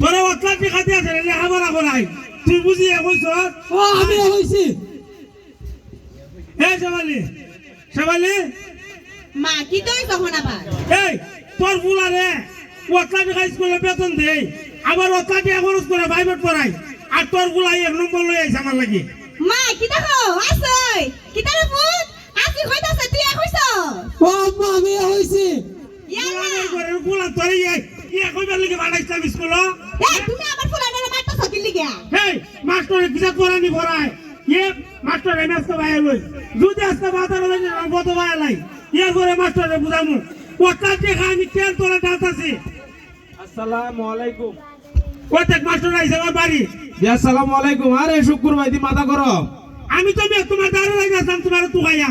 তোরা অতলা টিকা দিয়ে আছে রে? হাবরা করাই। তুই বুঝি কইছ ও আমি হইছি। হে শেবালি শেবালি মা কি তুই তখন আবার এই তোর ফুলা রে অতলা টিকা স্কুলে বেতন দেই আবার অতলা টিকা খরচ করে প্রাইভেট পড়াই আর তোর ফুলা এক নম্বর লই আইছে আমার লাগি। মা কি? দেখো আসই কি তারে ফুট আসি কইতাছে? তুই কইছ ও আম্মা আমি হইছি। ইয়ালা ফুলানের ঘরের ফুলা তোর ইয়ে ইয়ে কইবার লাগি বানাইছিলাম স্কুল এই তুমি আমার ফুলাডারে মারতাছ কি লিগা হেই মাস্টারে কিসা পড়ানি পড়ায় ইয়ে মাস্টার এম এস ভাই লই। যদি আজকে বাতার লাগে কত ভাই লাই। ইয়ার পরে মাস্টারে বুঝামু। ওটা টেকা আমি তেল তোলা ডালতাছি। আসসালামু আলাইকুম। প্রত্যেক মাস্টার আইসে আমার বাড়ি। আসসালামু আলাইকুম। আরে শুক্র ভাই দি মাথা করো আমি তো মেয়ে তোমার দাঁড়ে লাগে আসলাম তোমার তুকাইয়া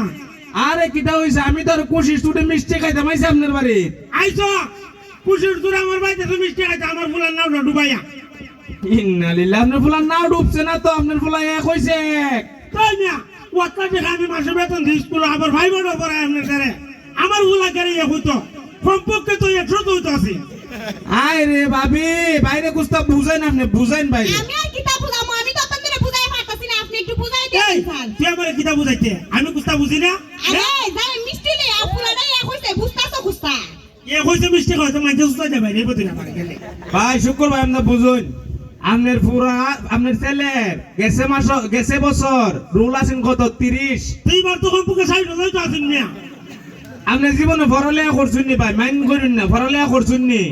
আরে কিটা হইছে? আমি তো আর কোশি স্টুডেন্ট মিষ্টি খাইতাম আইছি আপনার বাড়ি। আইসো খুশির দূরে আমার বাড়িতে তুমি মিষ্টি খাইতে আমার ফুলার নাম ডুবাইয়া। ইন্না আপনার ফুলার নাও ডুবছে না তো আপনার ফুলা এক হইছে তাই মিয়া ওটা টেকা আমি মাসে বেতন দিই স্কুল আবার ভাই বোনও পড়ায় আপনার দ্বারে আমার ফুলা গেলে হইতো কমপক্ষে তো একশো তো হইতো আছে। আয় রে ভাবি বাইরে কুস্তা বুঝাইন আপনি বুঝাইন বাইরে। আমি আর কিতা বুঝামু আমি তো আপনাদের বুঝাই পারতাছি না আপনি একটু বুঝাই এই তুই আমার কিতা বুঝাইতে আমি কুস্তা বুঝি না? আরে যাই মিষ্টি লে ফুলাডা ইয়া কইছে বুঝতাছ খুস্তা এ হইছে মিষ্টি খাইতে মাইতে সুস্থ যাবে রে বদিনা পারে গেলে ভাই শুক্র ভাই আপনি বুঝুন আপনার পুরা আপনার ছেলের গেছে মাস গেছে বছর রুল আছেন কত? তিরিশ। তুই বার তো কমপক্ষে সাইড না। আপনি জীবনে পড়ালেখা করছুন নি ভাই মাইন্ড করুন না পড়ালেখা করছুন নি।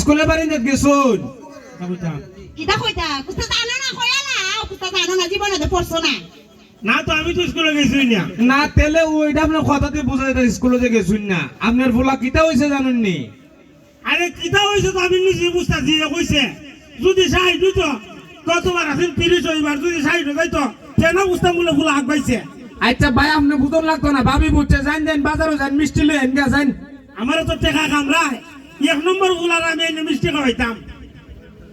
স্কুলে বাড়ি গেছুন। কিতা কইতা? কুস্তা জানো না কইলা কুস্তা জানো না জীবনে তো পড়ছো না। না তো আমি তো স্কুলে গেছি না। না তেলে ওইটা আপনার কথাতে বোঝা যায় স্কুলে যে গেছুন না। আপনার ফুলা কিতা হয়েছে জানেন নি আরে কিতা হইছে তো আমি নিজে বুঝতাছি এ কইছে। যদি সাইড হইতো কতবার আছেন তিরিশ হইবার যদি সাইড হইতো কেন বুঝতাম বলে ফুল আগ পাইছে আচ্ছা ভাই আপনি বুতন লাগতো না। ভাবি বুঝছে যান যান বাজারও যান মিষ্টি লই এনগা যান আমার তো টেকা কামড়ায় এক নম্বরগুলার আমি এনে মিষ্টি খাওয়াইতাম।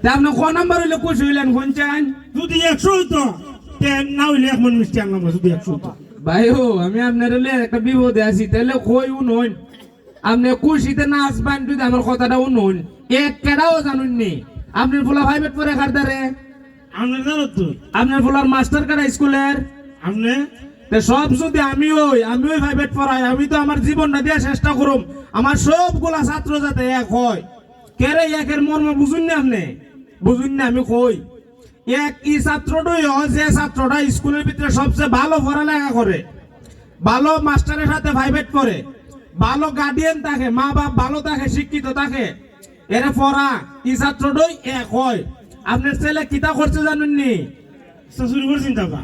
তা আপনি ক নাম্বার হইলে কুশ হইলেন শুনছেন? যদি একশো হইতো না হইলে এক মন মিষ্টি আনলাম যদি একশো হইতো ভাই ও আমি আপনার হলে একটা বিপদে আছি তাহলে কই উনুন? আপনি খুশিতে না আসবেন যদি আমার কথাটা উনুন এক কেডাও জানুন নি। আপনার ফুলা ভাইবেট পরে খারদারে আপনার জানো তো। আপনার ফুলার মাস্টার কারা স্কুলের? আপনি? সব যদি আমি ওই আমি ওই প্রাইভেট পড়াই আমি তো আমার জীবনটা দিয়ে চেষ্টা করুম। আমার সবগুলা ছাত্র যাতে এক হয়। কেরে একের মর্ম বুঝুন না আপনি? বুঝুন না আমি কই? এক ই ছাত্রটাই হয় যে ছাত্রটা স্কুলের ভিতরে সবচেয়ে ভালো পড়ালেখা করে ভালো মাস্টারের সাথে প্রাইভেট করে ভালো গার্ডিয়ান থাকে মা বাপ ভালো থাকে শিক্ষিত থাকে এরা পড়া ই ছাত্রটাই এক হয়। আপনার ছেলে কিতা করছে জানেন নি? শাশুড়ি করছেন তাবা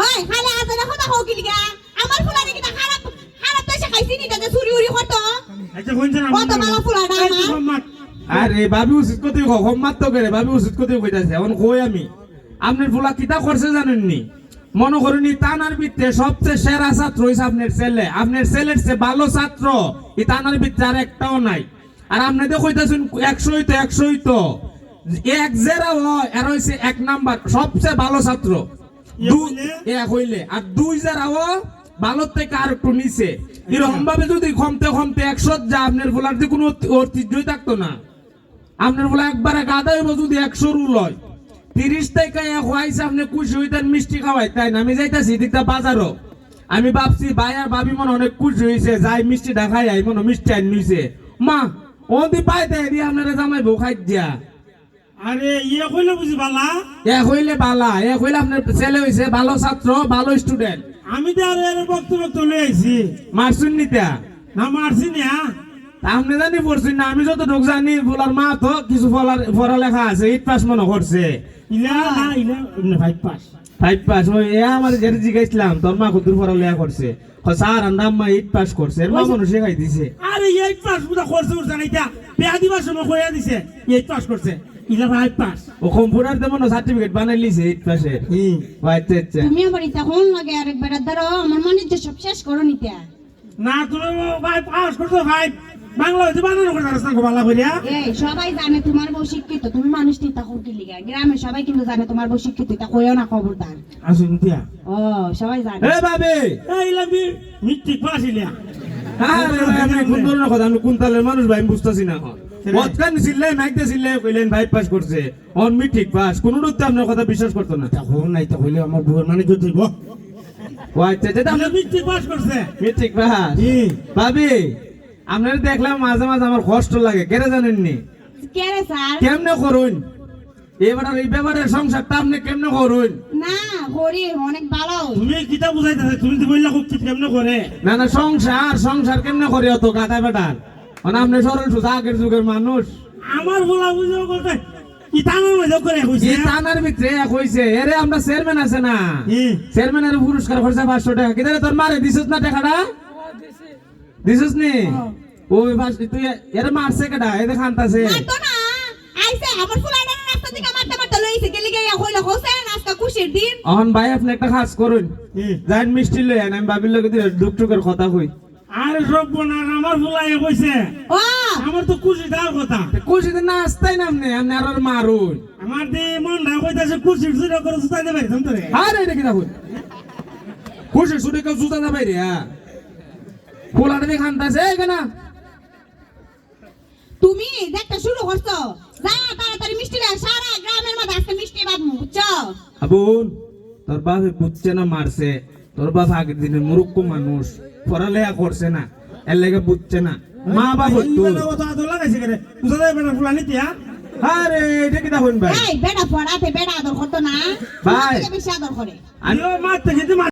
ওই খালি আজনে কথা কও কি লিগা আমার ফুলারে কিতা খারাপ খারাপ তো খাইছি নি তাতে চুরি উরি করতো আচ্ছা শুনছেন কত ভালো ফুলাটা আমার। আরে ভাবি উচিত কথা কো সম্মাত তো করে ভাবি উচিত কথা কইতাছে এখন কই আমি? আপনার ফুলা কিতা করছে জানেন নি মনে করেন তানার ভিতরে সবচেয়ে সেরা ছাত্র হইছে আপনার ছেলে। আপনার ছেলের চেয়ে ভালো ছাত্র ই তানার ভিতরে আর একটাও নাই। আর আপনি তো কইতাছেন একশোই তো একশোই তো এক জেরা হয় এর হইছে এক নাম্বার সবচেয়ে ভালো ছাত্র। এক হইলে? আর দুই জেরা ভালো থেকে আর একটু নিচে। এরকম ভাবে যদি কমতে কমতে একশো যা আপনার ফুলার যে কোনো ঐতি- ঐতিহ্যই থাকতো না। আপনার বলে একবারে গাদা হইব যদি একশো রুল হয় তিরিশ এক হইছে আপনি খুশি হইতেন মিষ্টি খাওয়াই। তাই না? আমি যাইতাছি দিকটা বাজারও। আমি ভাবছি ভাই আর ভাবি মনে অনেক খুশি হয়েছে যাই মিষ্টি দেখাই আই মনে মিষ্টি আইন নিছে মা দি পাই তাই দি আপনারা জামাই বউ খাই দিয়া। আরে ইয়ে কইলে বুঝি বালা? এক হইলে বালা এক হইলে আপনার ছেলে হইছে ভালো ছাত্র ভালো স্টুডেন্ট আমি তো আর এর বক্তব্য তুলে আইছি। মারছুন নিতা না মারছি না। আপনি জানি পড়ছেন না আমি যত ঢোক জানি বলার মা তো কিছু পড়ার পড়ালেখা আছে এইট পাস মনে করছে। ইলা না ইলা ফাইভ পাস ফাইভ পাস ওই এ আমার যেটা জিজ্ঞাসলাম তোর মা কত পড়ালেখা করছে? স্যার আন্দাম মা এইট পাস করছে। মা মানুষ শেখাই দিছে। আরে এইট পাস পুরা করছে উঠছে না এটা বিয়া দিবার সময় কইয়া দিছে এইট পাস করছে। ইলা ফাইভ পাস ও কম্পিউটার তেমন সার্টিফিকেট বানাই লিছে এইট পাসের হুম। আচ্ছা আচ্ছা তুমি আমার ইচ্ছা কোন লাগে আরেকবার? ধরো আমার মনে যে সব শেষ করো নিতে। না তুমি ভাই পাস করছ ভাই বাংলা হইতে বানানো করতে পারছ না বালা কইরা এই সবাই জানে তোমার বউ শিক্ষিত তুমি মানুষ চিন্তা করতে লিগা। গ্রামে সবাই কিন্তু জানে তোমার বউ শিক্ষিত এটা কইও না খবরদার। আসুন দিয়া। ও সবাই জানে। এ বাবে! এই ইলা মি মিষ্টি পাস ইলা আমি কোন ধরনের কথা? আমি কোন মানুষ ভাই বুঝতেছি না কইলেন ভাই পাস করছে। অন ঠিক পাস কোন আপনার কথা বিশ্বাস করতো না। তখন নাই তো হইলে আমার বউয়ের মানে কি দিব ও আচ্ছা যেটা তাহলে মিথ্যে পাস করছে। ঠিক পাস জি ভাবি আপনার দেখলাম মাঝে মাঝে আমার কষ্ট লাগে কেন জানেননি? কেমনে করুন? এবার এই ব্যাপারের সংসারটা আপনি কেমনে করুন? না করি অনেক ভালো। তুমি কিতা বুঝাইতেছে? তুমি তো বললা খুব কেমনে করে? না না সংসার সংসার কেমনে করে অত গাদা বেটার? মানে আপনি সরল সুজা আগের যুগের মানুষ। আমার বলা বুঝো আমরা চেয়ারম্যান আছে না। চেয়ারম্যানের পুরস্কার পাঁচশো টাকা। কিদারে তোর মারে দিছিস না টাকাটা? দিছিস নি ওই তুই এরে মারছে কেডা? এদের খান্তাছে মারতো না। আইছে আমার ফুলাইডার রাস্তা থেকে মারতে মারতে লইছে গেলি গিয়া কইলো হোসেন আজকে খুশির দিন। অহন ভাই আপনি একটা কাজ করুন। মিষ্টি লই আন আমি বাবির লগে দিয়ে ডুকটুকের কথা কই। আর সব বোনার আমার ফুলাই কইছে। ও। আমার তো খুশি দেওয়ার কথা। খুশি দিন না আসতাই না আপনি আপনি আর মারুন। আমার দি মন না কইতাছে খুশি সুরা করে সুতাই দেবে তোরে আরে এটা কি দেখুন? খুশি ছুটে কেউ জুতা না বাইরে হ্যাঁ ফুলাটা দিয়ে খান্তাছে কেনা তুমি দেখতে শুরু করছ। যা তাড়াতাড়ি মিষ্টি লয়ে সারা গ্রামের মধ্যে আজকে মিষ্টি বুঝছ? আবুন তোর বাপে বুঝছে না মারছে। তোর বাপ আগের দিনে মুরুক্ষ মানুষ। পড়ালেখা করছে না এর লেগে বুঝছে না। মা বাপ লাগাইছে করে ফুলানি তিয়া আরে এটা কি দেখুন ভাই? এই বেড়া পড়াতে বেড়া আদর করতো না। ভাই। বেশি আদর করে। আরে